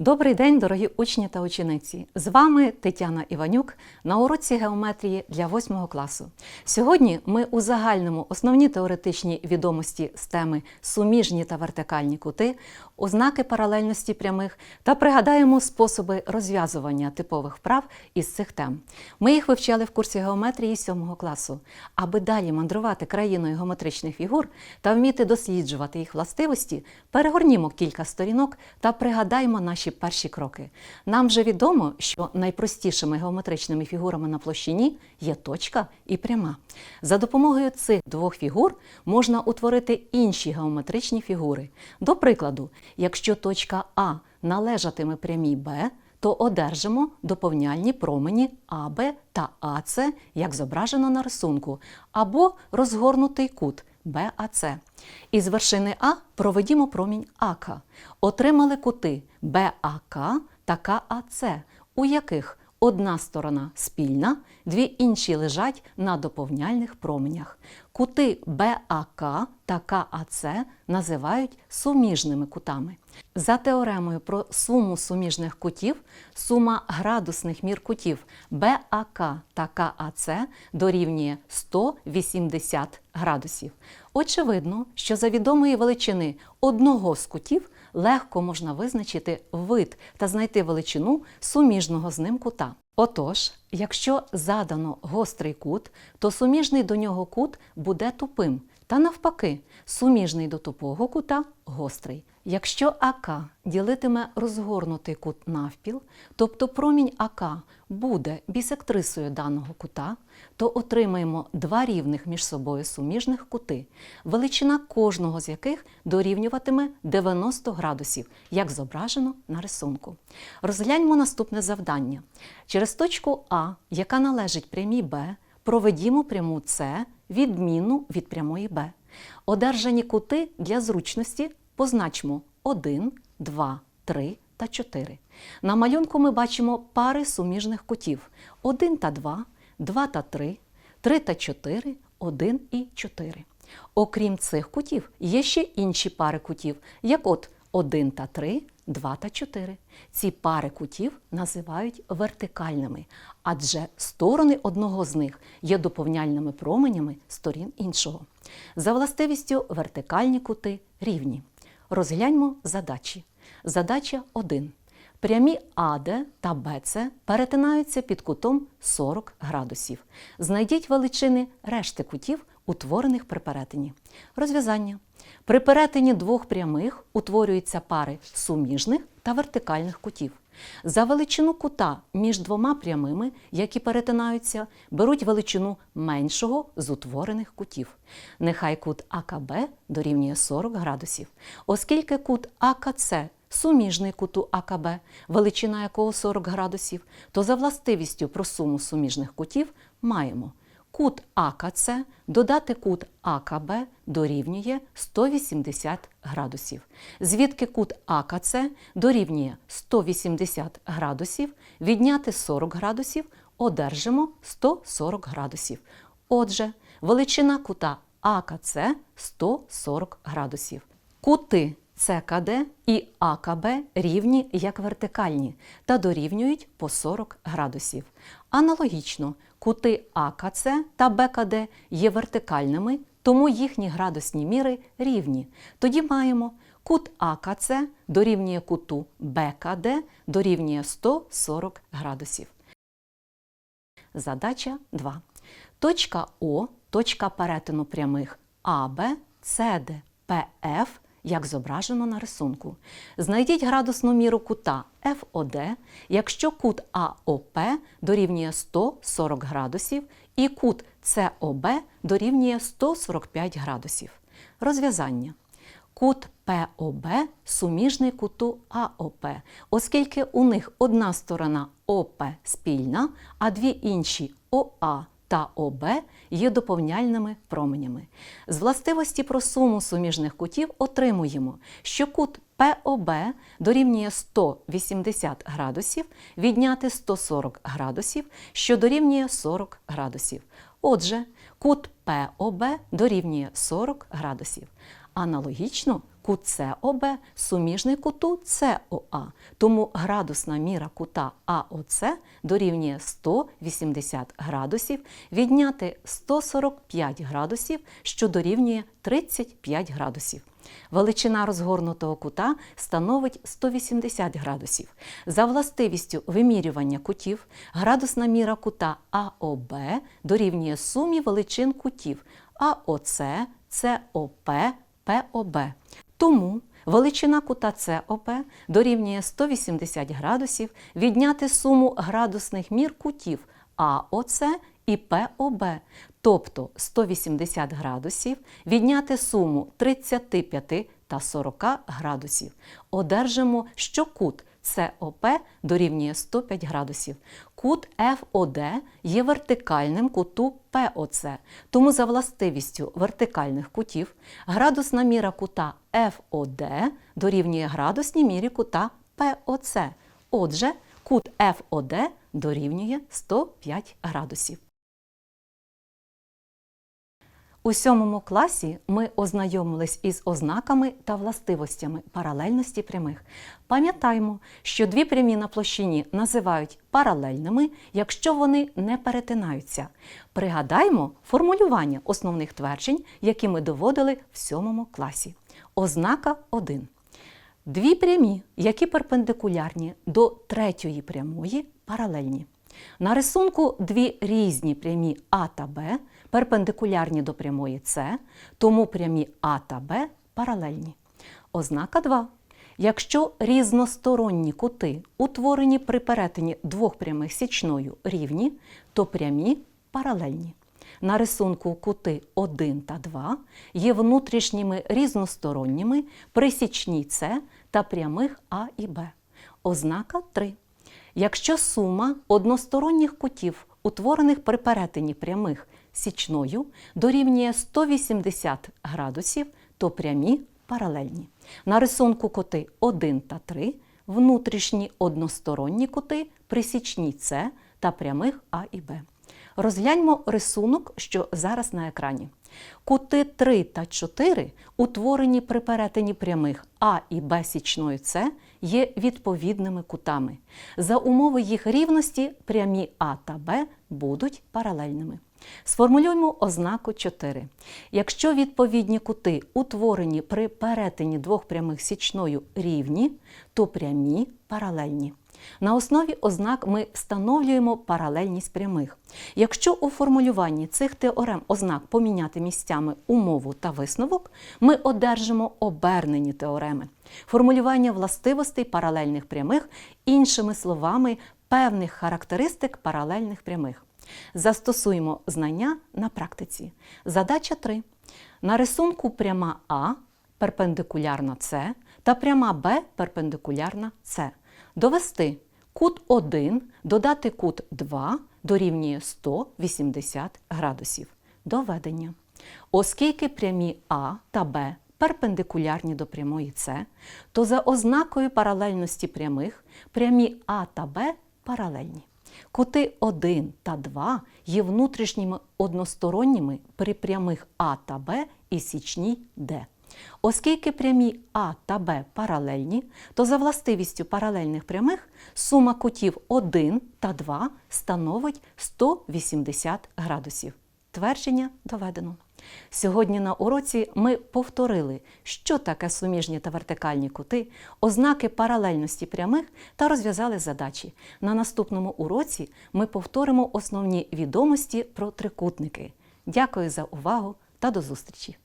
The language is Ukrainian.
Добрий день, дорогі учні та учениці! З вами Тетяна Іванюк на уроці геометрії для 8 класу. Сьогодні ми узагальнимо основні теоретичні відомості з теми суміжні та вертикальні кути, ознаки паралельності прямих та пригадаємо способи розв'язування типових вправ із цих тем. Ми їх вивчали в курсі геометрії 7 класу. Аби далі мандрувати країною геометричних фігур та вміти досліджувати їх властивості, перегорнімо кілька сторінок та пригадаймо наші перші кроки. Нам вже відомо, що найпростішими геометричними фігурами на площині є точка і пряма. За допомогою цих двох фігур можна утворити інші геометричні фігури. До прикладу, якщо точка А належатиме прямій Б, то одержимо доповняльні промені АБ та АЦ, як зображено на рисунку, або розгорнутий кут БАЦ. Із вершини А проведімо промінь АК. Отримали кути БАК та КАЦ, у яких одна сторона спільна, дві інші лежать на доповняльних променях. Кути БАК та КАЦ називають суміжними кутами. За теоремою про суму суміжних кутів, сума градусних мір кутів БАК та КАЦ дорівнює 180 градусів. Очевидно, що за відомої величини одного з кутів легко можна визначити вид та знайти величину суміжного з ним кута. Отож, якщо задано гострий кут, то суміжний до нього кут буде тупим, та навпаки, суміжний до тупого кута гострий. Якщо АК ділитиме розгорнутий кут навпіл, тобто промінь АК буде бісектрисою даного кута, то отримаємо два рівних між собою суміжних кути, величина кожного з яких дорівнюватиме 90 градусів, як зображено на рисунку. Розгляньмо наступне завдання. Через точку А, яка належить прямій Б, проведімо пряму С відмінну від прямої Б. Одержані кути для зручності позначмо 1, 2, 3 та 4. На малюнку ми бачимо пари суміжних кутів 1 та 2, 2 та 3, 3 та 4, 1 і 4. Окрім цих кутів, є ще інші пари кутів, як от 1 та 3, 2 та 4. Ці пари кутів називають вертикальними, адже сторони одного з них є доповняльними променями сторін іншого. За властивістю вертикальні кути рівні. Розгляньмо задачі. Задача 1. Прямі АД та БЦ перетинаються під кутом 40 градусів. Знайдіть величини решти кутів, утворених при перетині. Розв'язання. При перетині двох прямих утворюються пари суміжних та вертикальних кутів. За величину кута між двома прямими, які перетинаються, беруть величину меншого з утворених кутів. Нехай кут АКБ дорівнює 40 градусів, оскільки кут АКЦ суміжний куту АКБ, величина якого 40 градусів, то за властивістю про суму суміжних кутів маємо кут АКЦ додати кут АКБ дорівнює 180 градусів. Звідки кут АКЦ дорівнює 180 градусів, відняти 40 градусів, одержимо 140 градусів. Отже, величина кута АКЦ 140 градусів. Кути ЦКД і АКБ рівні як вертикальні та дорівнюють по 40 градусів. Аналогічно, кути АКЦ та БКД є вертикальними, тому їхні градусні міри рівні. Тоді маємо кут АКЦ дорівнює куту БКД дорівнює 140 градусів. Задача 2. Точка О, точка перетину прямих АБ, СД, ПФ, як зображено на рисунку. Знайдіть градусну міру кута ФОД, якщо кут АОП дорівнює 140 градусів і кут СОБ дорівнює 145 градусів. Розв'язання. Кут ПОБ суміжний куту АОП, оскільки у них одна сторона ОП спільна, а дві інші ОА та ОБ є доповняльними променями. З властивості про суму суміжних кутів отримуємо, що кут ПОБ дорівнює 180 градусів, відняти 140 градусів, що дорівнює 40 градусів. Отже, кут ПОБ дорівнює 40 градусів. Аналогічно, Кут СОБ суміжний куту СОА, тому градусна міра кута АОЦ дорівнює 180 градусів, відняти 145 градусів, що дорівнює 35 градусів. Величина розгорнутого кута становить 180 градусів. За властивістю вимірювання кутів, градусна міра кута АОБ дорівнює сумі величин кутів АОЦ, СОП, ПОБ. Тому величина кута СОП дорівнює 180 градусів відняти суму градусних мір кутів АОЦ і ПОБ, тобто 180 градусів відняти суму 35 та 40 градусів. Одержимо, що кут СОП дорівнює 105 градусів. Кут ФОД є вертикальним куту ПОЦ, тому за властивістю вертикальних кутів градусна міра кута ФОД дорівнює градусній мірі кута ПОЦ. Отже, кут ФОД дорівнює 105 градусів. У сьомому класі ми ознайомились із ознаками та властивостями паралельності прямих. Пам'ятаємо, що дві прямі на площині називають паралельними, якщо вони не перетинаються. Пригадаємо формулювання основних тверджень, які ми доводили в сьомому класі. Ознака 1. Дві прямі, які перпендикулярні до третьої прямої, паралельні. На рисунку дві різні прямі А та Б перпендикулярні до прямої С, тому прямі А та Б паралельні. Ознака 2. Якщо різносторонні кути, утворені при перетині двох прямих січною рівні, то прямі паралельні. На рисунку кути 1 та 2 є внутрішніми різносторонніми при січній С та прямих А і Б. Ознака 3. Якщо сума односторонніх кутів, утворених при перетині прямих січною, дорівнює 180 градусів, то прямі паралельні. На рисунку кути 1 та 3 внутрішні односторонні кути при січній С та прямих А і Б. Розгляньмо рисунок, що зараз на екрані. Кути 3 та 4, утворені при перетині прямих А і Б січною С, є відповідними кутами. За умови їх рівності прямі А та Б будуть паралельними. Сформулюємо ознаку 4. Якщо відповідні кути утворені при перетині двох прямих січною рівні, то прямі паралельні. На основі ознак ми встановлюємо паралельність прямих. Якщо у формулюванні цих теорем ознак поміняти місцями умову та висновок, ми одержимо обернені теореми. Формулювання властивостей паралельних прямих, іншими словами, певних характеристик паралельних прямих. Застосуємо знання на практиці. Задача 3. На рисунку пряма А перпендикулярна С та пряма Б перпендикулярна С. Довести кут 1 додати кут 2 дорівнює 180 градусів. Доведення. Оскільки прямі А та Б перпендикулярні до прямої С, то за ознакою паралельності прямих прямі А та Б паралельні. Кути 1 та 2 є внутрішніми односторонніми при прямих А та Б і січній Д. Оскільки прямі А та Б паралельні, то за властивістю паралельних прямих сума кутів 1 та 2 становить 180 градусів. Твердження доведено. Сьогодні на уроці ми повторили, що таке суміжні та вертикальні кути, ознаки паралельності прямих та розв'язали задачі. На наступному уроці ми повторимо основні відомості про трикутники. Дякую за увагу та до зустрічі!